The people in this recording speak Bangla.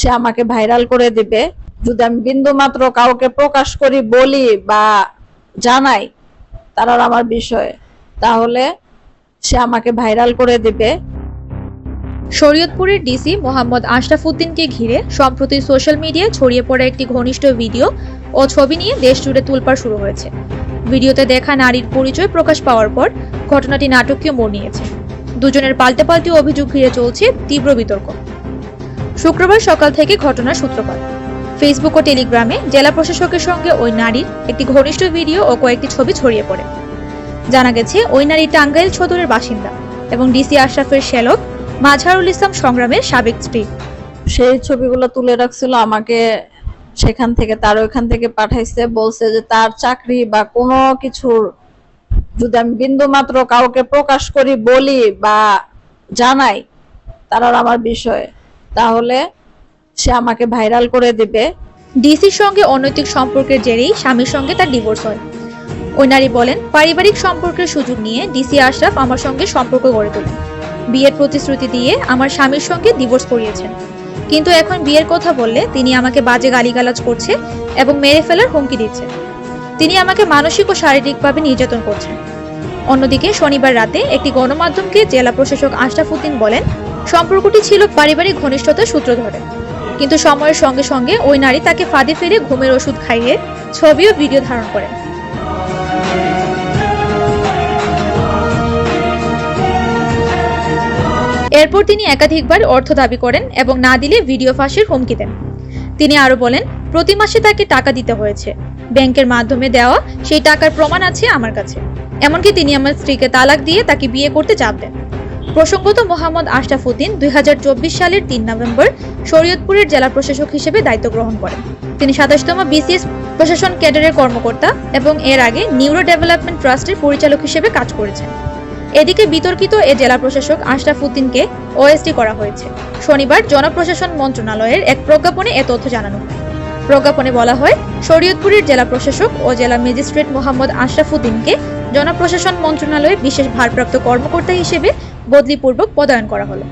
সে আমাকে ভাইরাল করে দিবে। যদি আমি বিন্দু মাত্র কাউকে প্রকাশ করি, বলি বা জানাই তারার আমার বিষয়ে। তাহলে সে আমাকে ভাইরাল করে দিবে। শরীয়তপুরের ডিসি মোহাম্মদ আশরাফ উদ্দিনকে ঘিরে সম্প্রতি সোশ্যাল মিডিয়ায় ছড়িয়ে পড়া একটি ঘনিষ্ঠ ভিডিও ও ছবি নিয়ে দেশ জুড়ে তুলপাড় শুরু হয়েছে। ভিডিওতে দেখা নারীর পরিচয় প্রকাশ পাওয়ার পর ঘটনাটি নাটকীয় মোড় নিয়েছে। দুজনের পাল্টে পাল্টে অভিযোগ ঘিরে চলছে তীব্র বিতর্ক। শুক্রবার সকাল থেকে ঘটনার সূত্রপাত। ফেসবুক ও টেলিগ্রামে জেলা প্রশাসকের সঙ্গে ওই নারীর একটি ঘনিষ্ঠ ভিডিও ও কয়েকটি ছবি ছড়িয়ে পড়ে। জানা গেছে, ওই নারী টাঙ্গাইল সদরের বাসিন্দা এবং ডিসি আশরাফের শ্যালক মাঝহারুল ইসলাম সংগ্রামের সাবেক স্ত্রী। সেই ছবিগুলো তুলে রাখছিল আমাকে সেখান থেকে, তার ওইখান থেকে পাঠাইছে, বলছে যে তার চাকরি বা কোনো কিছুর যদি আমি বিন্দু মাত্র কাউকে প্রকাশ করি, বলি বা জানাই তারার আমার বিষয়ে তাহলে সে আমাকে ভাইরাল করে দিবে। ডিসির সঙ্গে অনৈতিক সম্পর্কের জেরেই স্বামীর সঙ্গে তার ডিভোর্স হয়। ওই নারী বলেন, পারিবারিক সম্পর্কের সুযোগ নিয়ে ডিসি আশরাফ আমার সঙ্গে সম্পর্ক গড়ে তোলেন। বিয়ের প্রতিশ্রুতি দিয়ে আমার স্বামীর সঙ্গে ডিভোর্স করিয়েছেন। কিন্তু এখন বিয়ের কথা বললে তিনি আমাকে বাজে গালিগালাজ করছে এবং মেরে ফেলার হুমকি দিচ্ছে। তিনি আমাকে মানসিক ও শারীরিকভাবে নির্যাতন করছেন। অন্যদিকে শনিবার রাতে একটি গণমাধ্যমকে জেলা প্রশাসক আশরাফ উদ্দিন বলেন সম্পর্কটি ছিল পারিবারিক ঘনিষ্ঠতার সূত্র ধরে। কিন্তু সময়ের সঙ্গে সঙ্গে ওই নারী তাকে ফাঁদে ফেলে ঘুমের ওষুধ খাইয়ে ছবি ও ভিডিও ধারণ করেন এরপর তিনি একাধিকবার অর্থ দাবি করেন এবং না দিলে ভিডিও ফাঁসের হুমকি দেন। তিনি আরও বলেন, প্রতি মাসে তাকে টাকা দিতে হয়েছে। ব্যাংকের মাধ্যমে দেওয়া সেই টাকার প্রমাণ আছে আমার কাছে। এমনকি তিনি আমার স্ত্রীকে তালাক দিয়ে তাকে বিয়ে করতে চাপ দেন। প্রসঙ্গত, মোহাম্মদ আশরাফ উদ্দিন দুই সালের তিন নভেম্বর শরীয়তপুরের জেলা প্রশাসক হিসেবে দায়িত্ব গ্রহণ করেন। তিনি সাতাশতম বিসিএস প্রশাসন ক্যাডারের কর্মকর্তা এবং এর আগে নিউরো ডেভেলপমেন্ট ট্রাস্টের পরিচালক হিসেবে কাজ করেছেন। এদিকে বিতর্কিত এ জেলা প্রশাসক আশরাফ উদ্দিনকে ওএসডি করা হয়েছে। শনিবার জনপ্রশাসন মন্ত্রণালয়ের এক প্রজ্ঞাপনে এ তথ্য জানানো হয়। প্রজ্ঞাপনে বলা হয়, শরীয়তপুরের জেলা প্রশাসক ও জেলা ম্যাজিস্ট্রেট মোহাম্মদ আশরাফ উদ্দিনকে জনপ্রশাসন মন্ত্রণালয়ের বিশেষ ভারপ্রাপ্ত কর্মকর্তা হিসেবে বদলিপূর্বক পদায়ন করা হলো।